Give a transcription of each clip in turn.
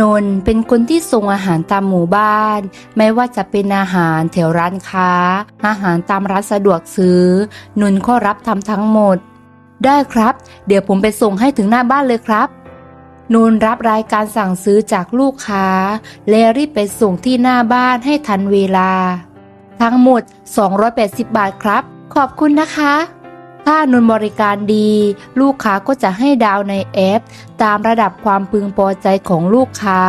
นนเป็นคนที่ส่งอาหารตามหมู่บ้าน ไม่ว่าจะเป็นอาหารแถวร้านค้า อาหารตามร้านสะดวกซื้อ นนก็รับทำทั้งหมด ได้ครับ เดี๋ยวผมไปส่งให้ถึงหน้าบ้านเลยครับนนรับรายการสั่งซื้อจากลูกค้า และรีบไปส่งที่หน้าบ้านให้ทันเวลา ทั้งหมด 280 บาทครับ ขอบคุณนะคะ ถ้านุนบริการดี ลูกค้าก็จะให้ดาวในแอป ตามระดับความพึงพอใจของลูกค้า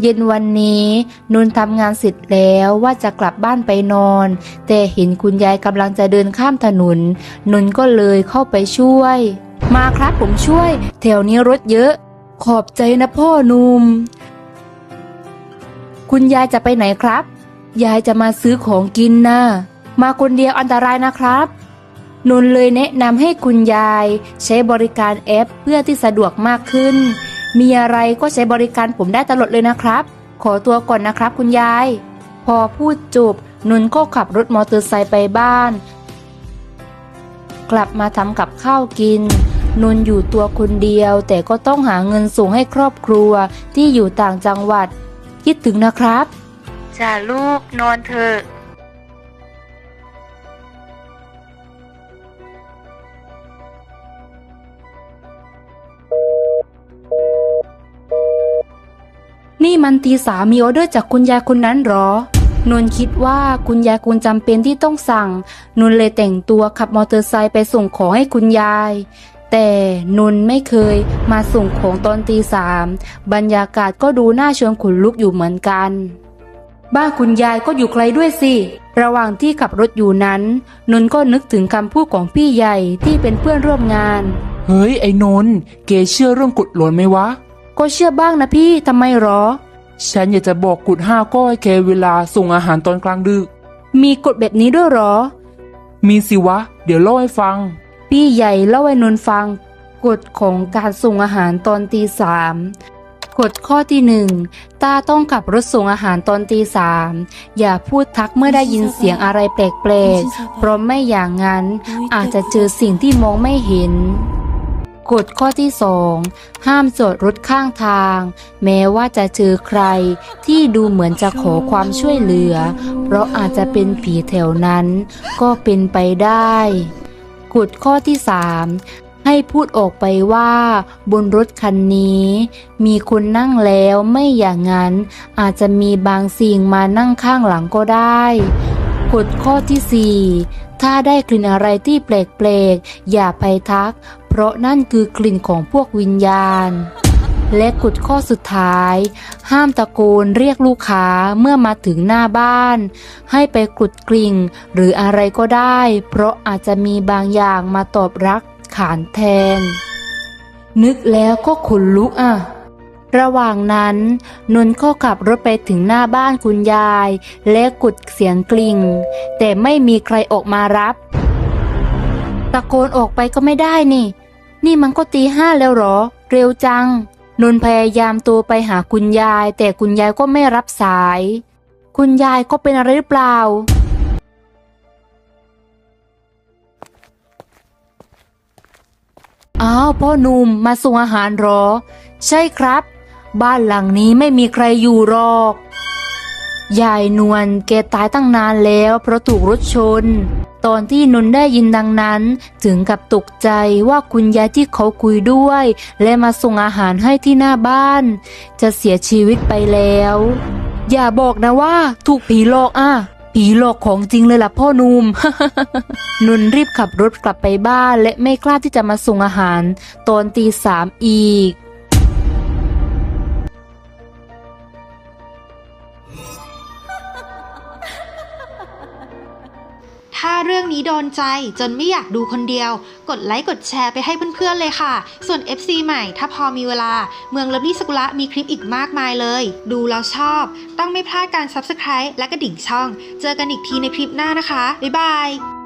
เย็นวันนี้นุนทำงานเสร็จแล้วว่าจะกลับบ้านไปนอน แต่เห็นคุณยายกำลังจะเดินข้ามถนน นุนก็เลยเข้าไปช่วย มาครับผมช่วย แถวนี้รถเยอะ ขอบใจนะพ่อนุ่มคุณยายจะไปไหนครับ ยายจะมาซื้อของกินนะมาคนเดียวอันตรายนะครับ นนเลยแนะนำให้คุณยายใช้บริการแอปเพื่อที่สะดวกมากขึ้น มีอะไรก็ใช้บริการผมได้ตลอดเลยนะครับ ขอตัวก่อนนะครับคุณยาย พอพูดจบนนก็ขับรถมอเตอร์ไซค์ไปบ้าน กลับมาทำกับข้าวกินนนอยู่ตัวคนเดียว แต่ก็ต้องหาเงินส่งให้ครอบครัวที่อยู่ต่างจังหวัด คิดถึงนะครับ จ้าลูกนอนเถอะนี่มันตีสามีออเดอร์จากคุณยายคนนั้นหรอ นนคิดว่าคุณยายคงจำเป็นที่ต้องสั่ง นนเลยแต่งตัวขับมอเตอร์ไซค์ไปส่งของให้คุณยาย แต่นนไม่เคยมาส่งของตอนตีสาม บรรยากาศก็ดูน่าชวนขนลุกอยู่เหมือนกัน บ้านคุณยายก็อยู่ไกลด้วยสิ ระหว่างที่ขับรถอยู่นั้น นนก็นึกถึงคำพูดของพี่ใหญ่ที่เป็นเพื่อนร่วมงาน เฮ้ยไอ้นนท์เกเชื่อเรื่องกุดหลนไหมวะ ก็เชื่อบ้างนะพี่ทำไมหรอ ฉันอยากจะบอกกุดห้าก้อยแกเวลาส่งอาหารตอนกลางดึก มีกฎแบบนี้ด้วยเหรอ มีสิวะ เดี๋ยวเล่าให้ฟัง พี่ใหญ่เล่าให้นนท์ฟัง กฎของการส่งอาหารตอนตีสาม กฎข้อที่หนึ่งตาต้องขับรถส่งอาหารตอนตีสามอย่าพูดทักเมื่อได้ยินเสียงอะไรแปลกๆ เพราะไม่อย่างนั้น อาจจะเจอสิ่งที่มองไม่เห็นกฎข้อที่สองห้ามจอดรถข้างทาง แม้ว่าจะเจอใครที่ดูเหมือนจะขอความช่วยเหลือ เพราะอาจจะเป็นผีแถวนั้น ก็เป็นไปได้กฎข้อที่สาม ให้พูดออกไปว่า บนรถคันนี้ มีคนนั่งแล้วไม่อย่างนั้น อาจจะมีบางสิ่งมานั่งข้างหลังก็ได้กฎข้อที่สี่ถ้าได้กลิ่นอะไรที่แปลกๆ อย่าไปทัก เพราะนั่นคือกลิ่นของพวกวิญญาณ และกฎข้อสุดท้าย ห้ามตะโกนเรียกลูกค้าเมื่อมาถึงหน้าบ้าน ให้ไปกรุดกริ่งหรืออะไรก็ได้ เพราะอาจจะมีบางอย่างมาตอบรัก ขานแทน นึกแล้วก็ขนลุกอะ ระหว่างนั้น นนท์ก็ขับรถไปถึงหน้าบ้านคุณยาย และกดเสียงกลิ่ง แต่ไม่มีใครออกมารับ ตะโกนออกไปก็ไม่ได้นี่ นี่มันก็ตีห้าแล้วหรอ เร็วจัง นนท์พยายามตัวไปหาคุณยาย แต่คุณยายก็ไม่รับสาย คุณยายก็เป็นอะไรหรือเปล่า อ้าวพ่อหนุ่มมาส่งอาหารหรอ ใช่ครับ บ้านหลังนี้ไม่มีใครอยู่หรอกยายนวลแกตายตั้งนานแล้วเพราะถูกรถชน ตอนที่นนได้ยินดังนั้นถึงกับตกใจว่าคุณยายที่เขาคุยด้วย และมาส่งอาหารให้ที่หน้าบ้าน จะเสียชีวิตไปแล้ว อย่าบอกนะว่าถูกผีหลอกอะ ผีหลอกของจริงเลยล่ะพ่อหนุ่มนนรีบขับรถกลับไปบ้านและไม่กล้าที่จะมาส่งอาหาร ตอนตีสามอีก เรื่องนี้โดนใจจนไม่อยากดูคนเดียว กดไลค์กดแชร์ไปให้เพื่อนๆเลยค่ะ ส่วน FC ใหม่ถ้าพอมีเวลา เมืองเลิฟลี่สกุละมีคลิปอีกมากมายเลย ดูแล้วชอบ ต้องไม่พลาดการ Subscribe และกระดิ่งช่อง เจอกันอีกทีในคลิปหน้านะคะ บ๊ายบาย